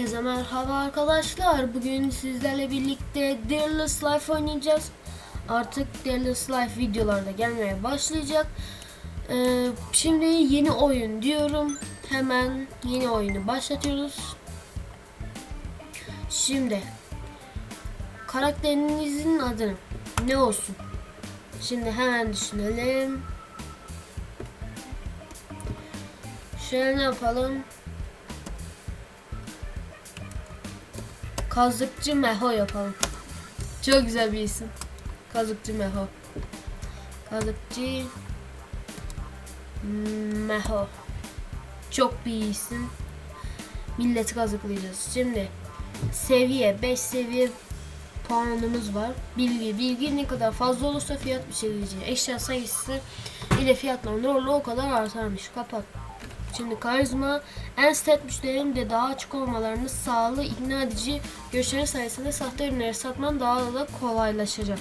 Herkese merhaba arkadaşlar. Bugün sizlerle birlikte Dearless Life oynayacağız. Artık Dearless Life videolarda gelmeye başlayacak. Ee, şimdi yeni oyun diyorum. Hemen yeni oyunu başlatıyoruz. Şimdi karakterinizin adı ne olsun? Şimdi hemen düşünelim. Şöyle ne yapalım? Kazıkçı Meho yapalım. Çok güzel bir isim. Kazıkçı Meho. Kazıkçı Meho. Çok bir isim. Milleti kazıklayacağız. Şimdi seviye 5 seviye puanımız var. Bilgi bilgi ne kadar fazla olursa fiyat bir şey diyeceğim. Eşya sayısı ile fiyatlandırılır o kadar artarmış. Kapat. Şimdi karizma en stat müşterilerin de daha açık olmalarını sağlı ikna edici görüşleri sayesinde sahte ürünleri satman daha da kolaylaşacak.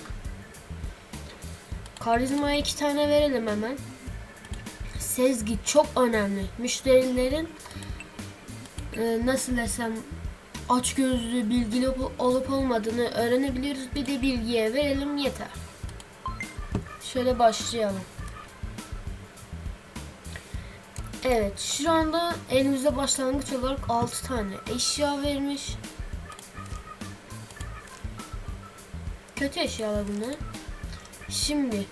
Karizmaya iki tane verelim hemen. Sezgi çok önemli. Müşterilerin e, nasıl desem aç gözlü bilgili olup olmadığını öğrenebiliyoruz. Bir de bilgiye verelim yeter. Şöyle başlayalım. Evet şu anda elimizde başlangıç olarak 6 tane eşya vermiş. Kötü eşyalar bunlar. Şimdi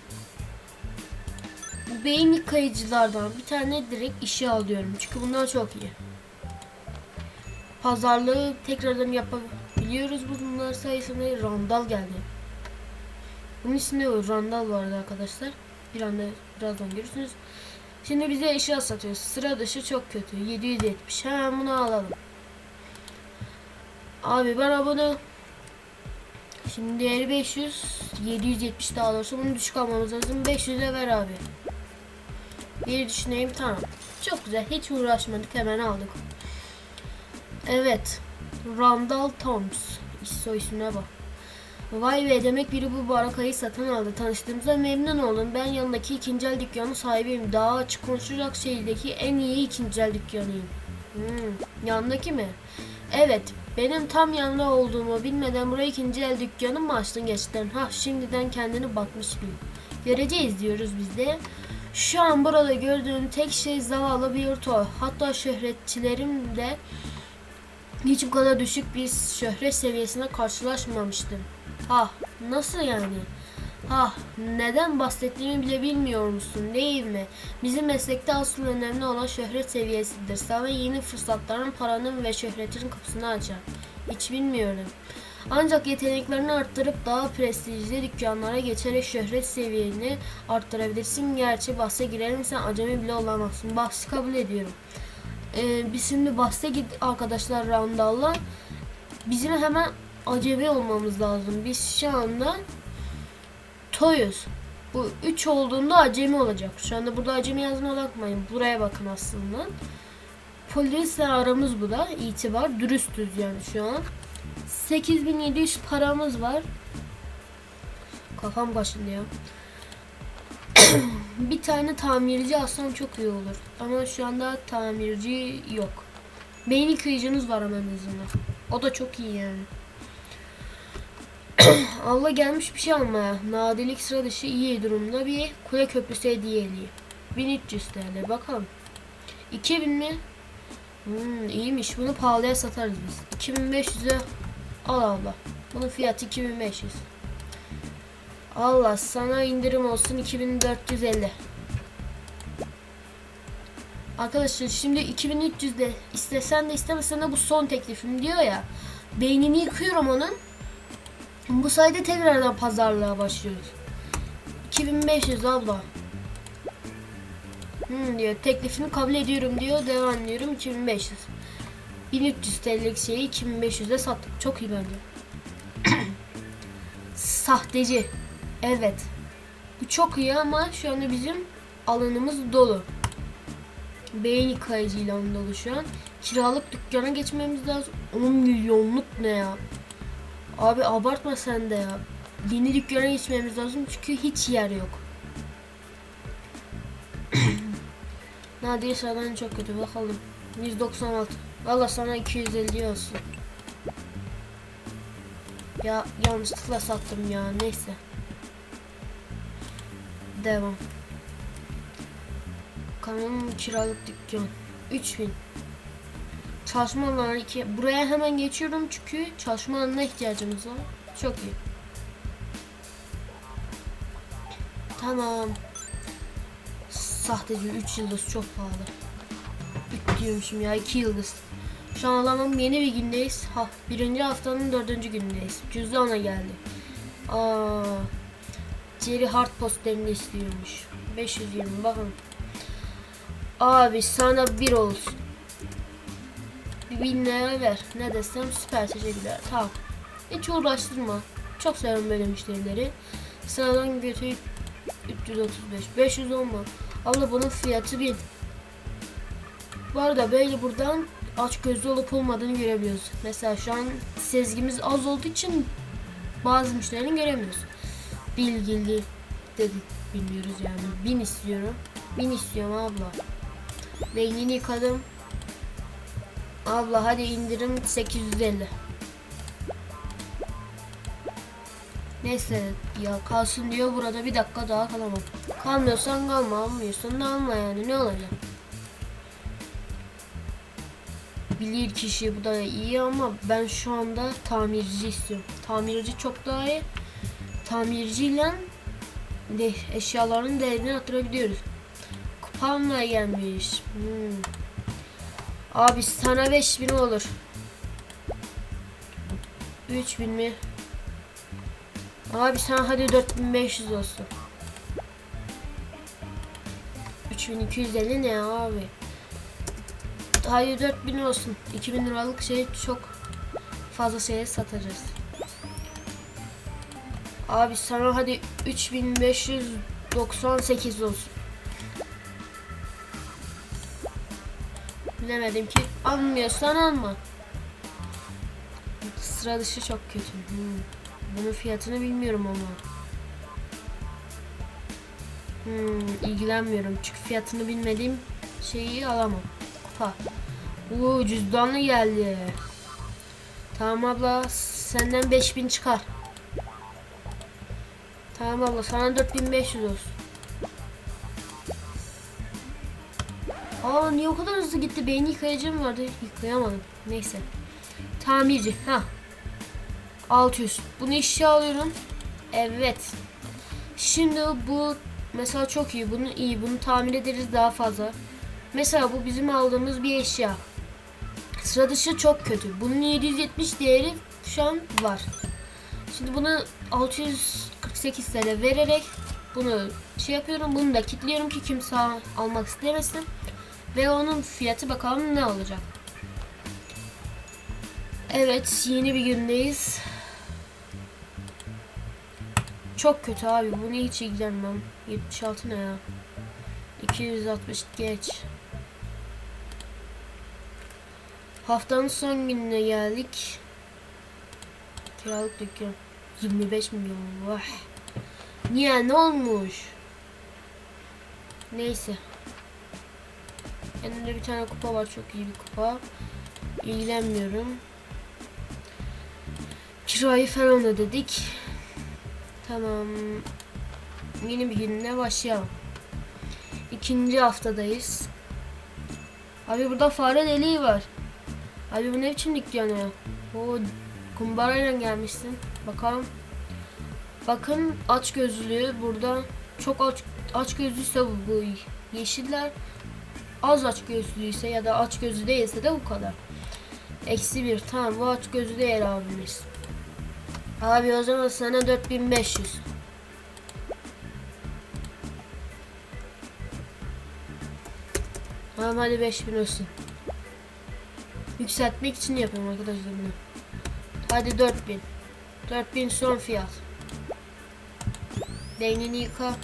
beyin yıkayıcılardan bir tane direkt işe alıyorum. Çünkü bunlar çok iyi. Pazarlığı tekrardan yapabiliyoruz. Bunlar sayesinde Randal geldi. Bunun ismi o, Randal vardı arkadaşlar. Bir anda birazdan görürsünüz. Şimdi bize eşya satıyor. Sıra dışı çok kötü. 770. Hemen bunu alalım. Abi bana bunu Şimdi değeri 500 770 daha doğrusu. Bunu düşük almamız lazım. 500'e ver abi. Bir düşüneyim tamam. Çok güzel hiç uğraşmadık. Hemen aldık. Evet. Randall Toms Soy ismine bak Vay be demek biri bu barakayı satın aldı. Tanıştığımıza memnun oldum. Ben yanındaki ikinci el dükkanı sahibiyim. Daha açık konuşacak şehirdeki en iyi ikinci el dükkanıyım. Hmm, yanındaki mi? Evet. Benim tam yanında olduğumu bilmeden buraya ikinci el dükkanı mı açtın geçten? Ha şimdiden kendini batmış bil. Göreceğiz diyoruz biz de. Şu an burada gördüğüm tek şey zavallı bir toy. Hatta şöhretçilerim de hiç bu kadar düşük bir şöhret seviyesine karşılaşmamıştım. Ah nasıl yani? Ah neden bahsettiğimi bile bilmiyor musun değil mi? Bizim meslekte asıl önemli olan şöhret seviyesidir. Sana yeni fırsatların paranın ve şöhretin kapısını açar. Hiç bilmiyorum. Ancak yeteneklerini arttırıp daha prestijli dükkanlara geçerek şöhret seviyeni arttırabilirsin. Gerçi bahse girelim sen acemi bile olamazsın. Bahsi kabul ediyorum. Ee, biz şimdi bahse git arkadaşlar Randall'la. Bizim hemen acemi olmamız lazım. Biz şu anda toyuz. Bu 3 olduğunda acemi olacak. Şu anda burada acemi yazmaya bakmayın. Buraya bakın aslında. Polisle aramız bu da. itibar. Dürüstüz yani şu an. 8700 paramız var. Kafam kaşındı ya. bir tane tamirci alsam çok iyi olur. Ama şu anda tamirci yok. Beyin yıkayıcımız var hemen azından. O da çok iyi yani. Allah gelmiş bir şey almaya. Nadirlik sıra dışı iyi durumda bir kule köprüsü hediyeliği. 1300 TL bakalım. 2000 mi? Hmm, iyiymiş. Bunu pahalıya satarız biz. 2500'e al abla. Bunun fiyatı 2500. Allah sana indirim olsun 2450. Arkadaşlar şimdi 2300 de istesen de istemesen de bu son teklifim diyor ya. Beynini yıkıyorum onun. Bu sayede tekrardan pazarlığa başlıyoruz. 2500 abla. Hmm diyor teklifini kabul ediyorum diyor devam diyorum 2500. 1300 TL'lik şeyi 2500'e sattık. Çok iyi bence. Sahteci. Evet. Bu çok iyi ama şu anda bizim alanımız dolu. Beyin yıkayıcıyla dolu şu an. Kiralık dükkana geçmemiz lazım. 10 milyonluk ne ya? Abi abartma sen de ya. Yeni dükkana geçmemiz lazım çünkü hiç yer yok. Nadir sıradan çok kötü bakalım. 196. Valla sana 250 olsun. Ya yanlışlıkla sattım ya neyse. Devam. Kanalın kiralık dükkan. 3000. Çalışma alanı 2. Buraya hemen geçiyorum çünkü çalışma alanına ihtiyacımız var. Çok iyi. Tamam. Sahteci 3 yıldız çok pahalı. 3 diyormuşum ya 2 yıldız. Şu an alamam yeni bir gündeyiz. Ha, birinci haftanın dördüncü gündeyiz. Cüzdana geldi. Aa, Jerry Hard posterini istiyormuş. 520 bakın. Abi sana bir olsun. Bir bin lira ver. Ne desem süper teşekkürler. Tamam. Hiç uğraştırma. Çok seviyorum böyle müşterileri. Sıradan götürüp 335. 510 mu? Abla bunun fiyatı 1000. Bu arada böyle buradan aç gözlü olup olmadığını görebiliyoruz. Mesela şu an sezgimiz az olduğu için bazı müşterilerin göremiyoruz. Bilgili dedik bilmiyoruz yani. 1000 istiyorum. 1000 istiyorum abla. Beynini yıkadım. Abla hadi indirim 850. Neyse ya kalsın diyor burada bir dakika daha kalamam. Kalmıyorsan kalma almıyorsan da alma yani ne olacak? Bilir kişi bu da iyi ama ben şu anda tamirci istiyorum. Tamirci çok daha iyi. Tamirciyle de eşyaların değerini arttırabiliyoruz. Kupamla gelmiş. Hmm. Abi sana 5000 olur. 3000 mi? Abi sen hadi 4500 olsun. 3250 ne abi? Hadi 4000 olsun. 2000 liralık şey çok fazla şeye satacağız. Abi sana hadi 3598 olsun. Bilemedim ki. Almıyorsan alma. Sıra dışı çok kötü. Hmm. Bunun fiyatını bilmiyorum ama. Hmm, ilgilenmiyorum çünkü fiyatını bilmediğim şeyi alamam. Ha. Uuu cüzdanlı geldi. Tamam abla senden 5000 çıkar. Tamam abla sana 4500 olsun. Aa niye o kadar hızlı gitti? Beyni yıkayıcım vardı. Yıkayamadım. Neyse. Tamirci. Ha. 600. Bunu işe alıyorum. Evet. Şimdi bu mesela çok iyi. Bunu iyi. Bunu tamir ederiz daha fazla. Mesela bu bizim aldığımız bir eşya. Sıra dışı çok kötü. Bunun 770 değeri şu an var. Şimdi bunu 648 TL vererek bunu şey yapıyorum. Bunu da kilitliyorum ki kimse al- almak istemesin. Ve onun fiyatı bakalım ne olacak. Evet yeni bir gündeyiz. Çok kötü abi. Bunu hiç ilgilenmem. 76 ne ya? 260 geç. Haftanın son gününe geldik. Kiralık dükkan. 25 milyon. Vah. Niye? Ne olmuş? Neyse. Elimde bir tane kupa var. Çok iyi bir kupa. İlgilenmiyorum. Kirayı falan ödedik. Tamam. Yeni bir günde başlayalım. İkinci haftadayız. Abi burada fare deliği var. Abi bu ne biçim dükkan ya? O kumbarayla gelmişsin. Bakalım. Bakın aç gözlüğü burada çok aç aç gözlüyse bu, bu yeşiller az aç gözlüyse ya da aç gözlü değilse de bu kadar. Eksi bir tamam bu aç gözlü değil abimiz. Abi o zaman sana 4500. Tamam hadi 5000 olsun. Yükseltmek için yapıyorum arkadaşlar bunu. Hadi 4000. 4000 son fiyat. Beynini yıka.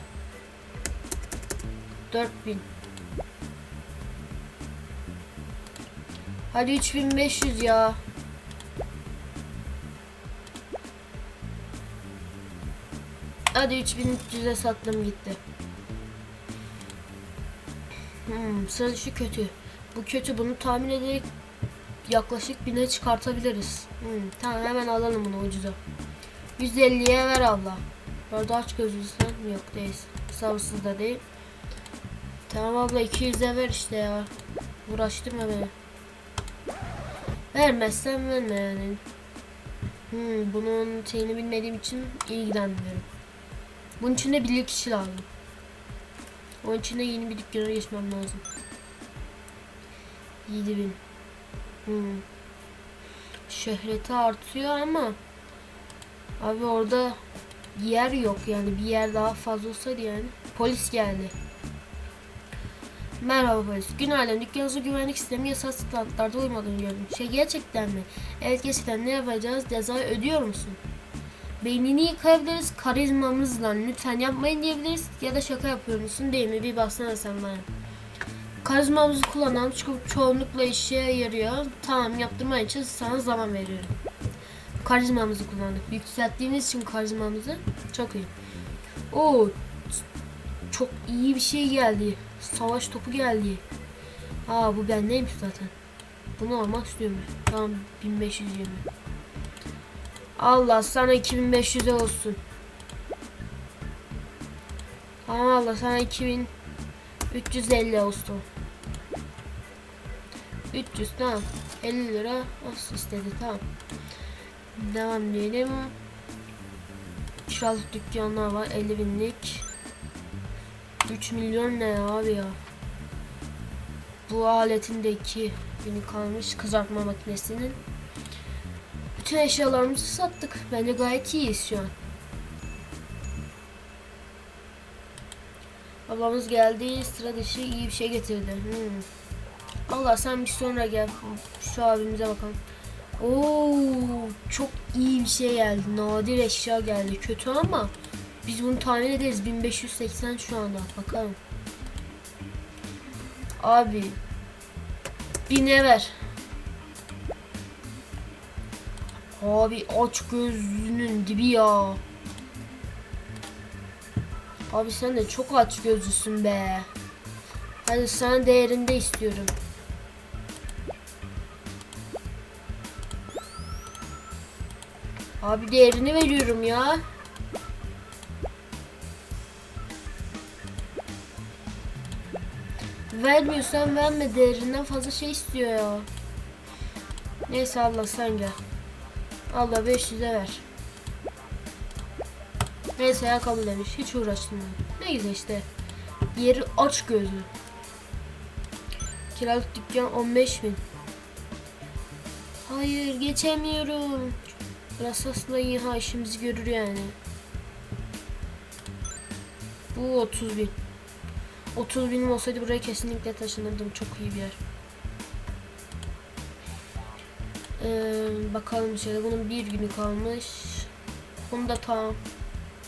4000. Hadi 3500 ya. Hadi 3300'e sattım gitti. Hmm, sıra dışı kötü. Bu kötü bunu tahmin ederek yaklaşık bine çıkartabiliriz. Hmm, tamam hemen alalım bunu ucuza. 150'ye ver abla. Orada aç gözlüsün. Yok değil. Sabırsız da değil. Tamam abla 200'e ver işte ya. Uğraştırma beni. Vermezsen verme yani. Hmm, bunun şeyini bilmediğim için ilgilenmiyorum. Bunun için de bilir kişi lazım. Onun için de yeni bir dükkana geçmem lazım. 7000. Hmm. Şöhreti artıyor ama abi orada yer yok yani bir yer daha fazla olsaydı yani. Polis geldi. Merhaba polis. Günaydın. Dükkanınızda güvenlik sistemi yasal standartlarda uymadığını gördüm. Şey gerçekten mi? Evet gerçekten ne yapacağız? Cezayı ödüyor musun? Beynini yıkayabiliriz karizmamızla. Lütfen yapmayın diyebiliriz. Ya da şaka yapıyor musun değil mi? Bir baksana sen bana. Karizmamızı kullanalım çünkü çoğunlukla işe yarıyor. Tamam yaptırma için sana zaman veriyorum. Karizmamızı kullandık. Yükselttiğimiz için karizmamızı çok iyi. Oo, çok iyi bir şey geldi. Savaş topu geldi. Aa bu bendeymiş zaten. Bunu almak istiyorum. Tamam 1520. Allah sana 2500'e olsun. Tamam Allah sana 2350 olsun. 300 tamam. 50 lira olsun istedi tamam. Devam diyelim. Kiralık dükkanlar var 50 binlik. 3 milyon ne abi ya. Bu aletin de 2 bini kalmış kızartma makinesinin. Bütün eşyalarımızı sattık. Bence gayet iyiyiz şu an. Babamız geldi. Sıra dışı iyi bir şey getirdi. Hmm. Allah sen bir sonra gel. Şu abimize bakalım. Oo, çok iyi bir şey geldi. Nadir eşya geldi. Kötü ama biz bunu tahmin ederiz. 1580 şu anda. Bakalım. Abi. Bine ver. Abi aç gözlünün dibi ya. Abi sen de çok aç gözlüsün be. Hadi sana değerinde istiyorum. Abi değerini veriyorum ya. Vermiyorsan verme değerinden fazla şey istiyor ya. Neyse Allah sen gel. Allah 500'e ver. Neyse ya kabul demiş. Hiç uğraştırmadım. Ne güzel işte. Yeri aç gözlü. Kiralık dükkan 15 bin. Hayır geçemiyorum. Burası aslında iyi ha işimizi görür yani. Bu 30 bin. 30 binim olsaydı buraya kesinlikle taşınırdım. Çok iyi bir yer. Ee, bakalım şöyle bunun bir günü kalmış. Bunu da tam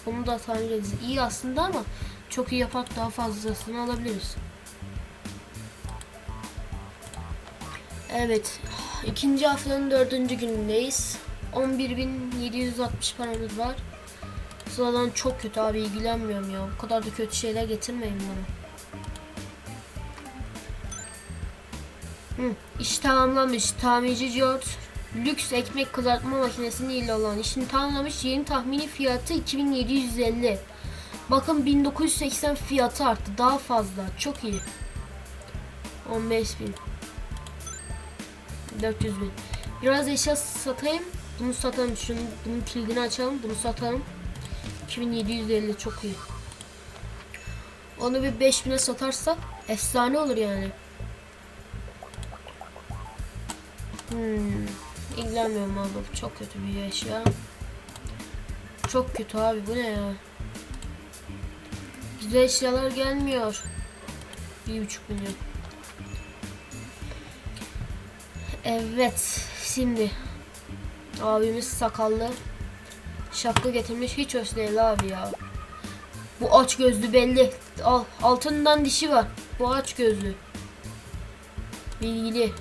bunu da tamir edeceğiz. İyi aslında ama çok iyi yapak daha fazlasını alabiliriz. Evet. ikinci haftanın dördüncü günündeyiz. 11.760 paramız var. Sıradan çok kötü abi ilgilenmiyorum ya. Bu kadar da kötü şeyler getirmeyin bana. İş tamamlamış. Tamirci George lüks ekmek kızartma makinesini ile olan işini tamamlamış. Yeni tahmini fiyatı 2750. Bakın 1980 fiyatı arttı. Daha fazla. Çok iyi. 15000. 400 bin. Biraz eşya satayım. Bunu satalım. Şunu, bunun kilidini açalım. Bunu satalım. 2750 çok iyi. Onu bir 5000'e satarsak efsane olur yani. Hmm. İlgilenmiyorum abi. Bu çok kötü bir eşya. Çok kötü abi. Bu ne ya? Güzel eşyalar gelmiyor. Bir buçuk milyon. Evet. Şimdi. Abimiz sakallı. Şapka getirmiş. Hiç hoş abi ya. Bu aç gözlü belli. Al, altından dişi var. Bu aç gözlü. Bilgili.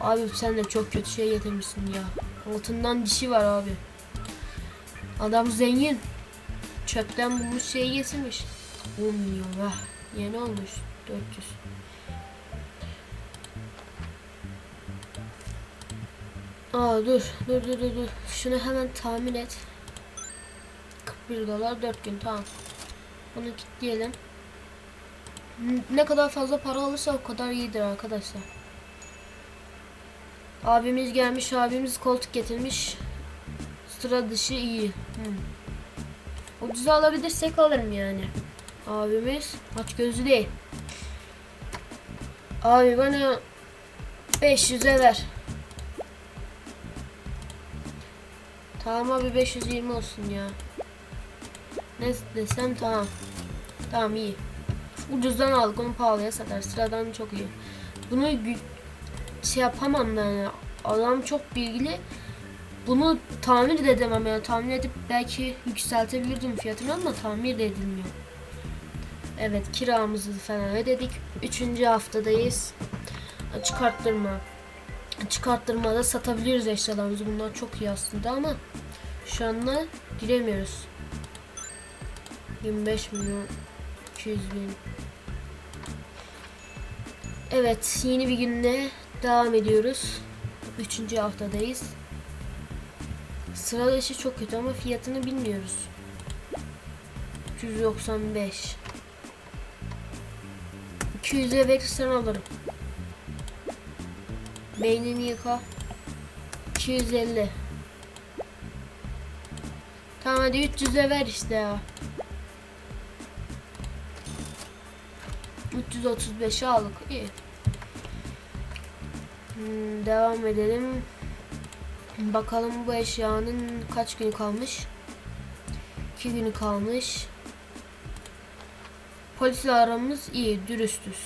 Abi sen de çok kötü şey getirmişsin ya. Altından dişi var abi. Adam zengin. Çöpten bulmuş şeyi getirmiş. 10 milyon ah. Yeni olmuş. 400. Aa dur dur dur dur dur. Şunu hemen tahmin et. 41 dolar 4 gün tamam. Bunu kilitleyelim. Ne kadar fazla para alırsa o kadar iyidir arkadaşlar. Abimiz gelmiş, abimiz koltuk getirmiş. Sıra dışı iyi. Hmm. Ucuza alabilirsek alırım yani. Abimiz aç gözü değil. Abi bana 500'e ver. Tamam abi 520 olsun ya. Ne desem tamam. Tamam iyi. Ucuzdan aldık onu pahalıya satar. Sıradan çok iyi. Bunu şey yapamam ben ya. Adam çok bilgili. Bunu tamir de edemem yani. Tamir edip belki yükseltebilirdim fiyatını ama tamir de edilmiyor. Evet kiramızı falan ödedik. Üçüncü haftadayız. Çıkarttırma. Çıkarttırmada satabiliyoruz eşyalarımızı. Bunlar çok iyi aslında ama şu anda giremiyoruz. 25 milyon 200 bin. Evet yeni bir günde devam ediyoruz. Üçüncü haftadayız. Sıra dışı çok kötü ama fiyatını bilmiyoruz. 395 200'e verirsen alırım. Beynini yıka. 250 Tamam hadi 300'e ver işte ya. 335'e aldık. İyi. Hmm, devam edelim. Bakalım bu eşyanın kaç günü kalmış? 2 günü kalmış. Polisle aramız iyi, dürüstüz.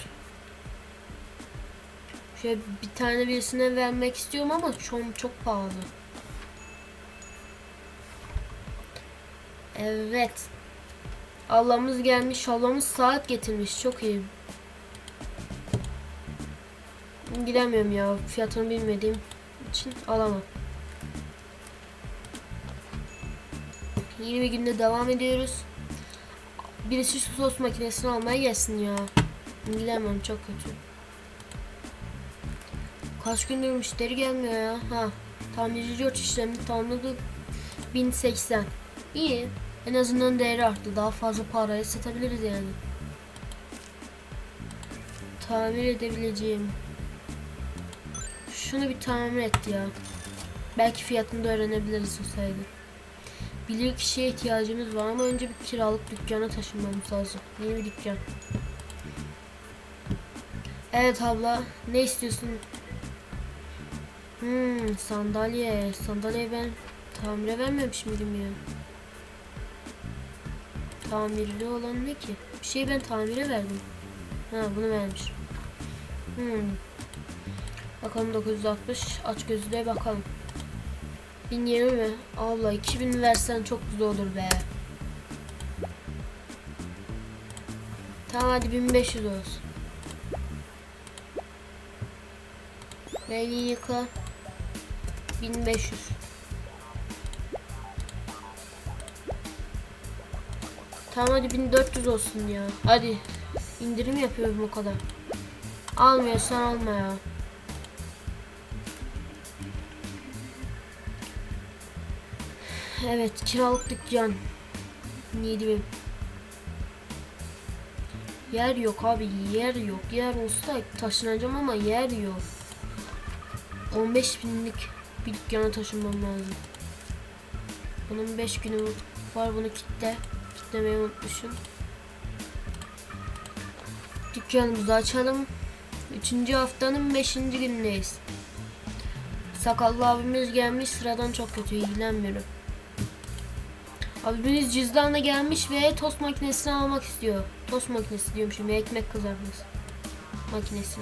Şöyle bir tane birisine vermek istiyorum ama çok çok pahalı. Evet. Allah'ımız gelmiş, Allah'ımız saat getirmiş. Çok iyi. Giremiyorum ya. Fiyatını bilmediğim için alamam. Yeni bir günde devam ediyoruz. Birisi şu sos makinesini almaya gelsin ya. Giremem çok kötü. Kaç gündür müşteri gelmiyor ya. Ha. Tamirci George işlemini tamamladı. 1080. İyi. En azından değeri arttı. Daha fazla paraya satabiliriz yani. Tamir edebileceğim. Şunu bir tamir et ya. Belki fiyatını da öğrenebiliriz o sayede. Bilir kişiye ihtiyacımız var ama önce bir kiralık dükkana taşınmamız lazım. Yeni bir dükkan. Evet abla. Ne istiyorsun? Hmm, sandalye. Sandalye ben tamire vermemiş miydim ya? Tamirli olan ne ki? Bir şey ben tamire verdim. Ha bunu vermiş. Hmm. Bakalım 960 aç gözlüğe bakalım. 1020 mi? Allah 2000 versen çok güzel olur be. Tamam hadi 1500 olsun. Beni yıka. 1500. Tamam hadi 1400 olsun ya. Hadi. indirim yapıyorum o kadar. Almıyorsan alma ya. Evet kiralık dükkan. 7000. Yer yok abi yer yok. Yer olsa taşınacağım ama yer yok. 15 binlik bir dükkana taşınmam lazım. Bunun 5 günü var bunu kitle. Kitlemeyi unutmuşum. Dükkanımızı açalım. Üçüncü haftanın beşinci günündeyiz. Sakallı abimiz gelmiş sıradan çok kötü ilgilenmiyorum. Abimiz cüzdanla gelmiş ve tost makinesini almak istiyor. Tost makinesi diyorum şimdi ekmek kızartması makinesi.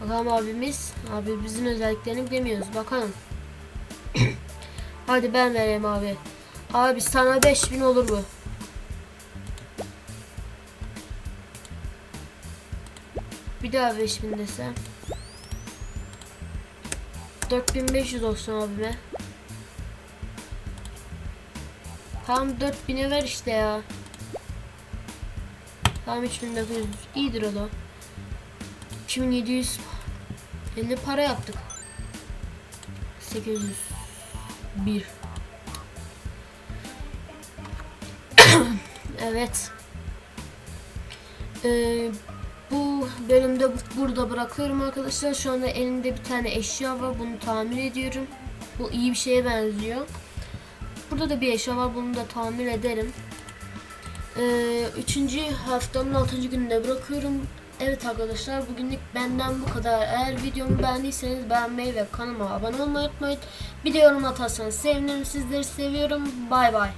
Bakalım abimiz. Abi bizim özelliklerini bilemiyoruz. Bakalım. Hadi ben vereyim abi. Abi sana 5000 olur bu. Bir daha 5000 desem. 4500 olsun abime. Tamam 4000'e ver işte ya. Tamam 3900. İyidir o da. 2700 50 para yaptık. 1801 Evet. Ee, bu bölümde bu- burada bırakıyorum arkadaşlar. Şu anda elimde bir tane eşya var. Bunu tamir ediyorum. Bu iyi bir şeye benziyor. Burada da bir eşya var. Bunu da tamir ederim. Ee, üçüncü haftanın altıncı gününde bırakıyorum. Evet arkadaşlar bugünlük benden bu kadar. Eğer videomu beğendiyseniz beğenmeyi ve kanalıma abone olmayı unutmayın. Bir de yorum atarsanız sevinirim. Sizleri seviyorum. Bay bay.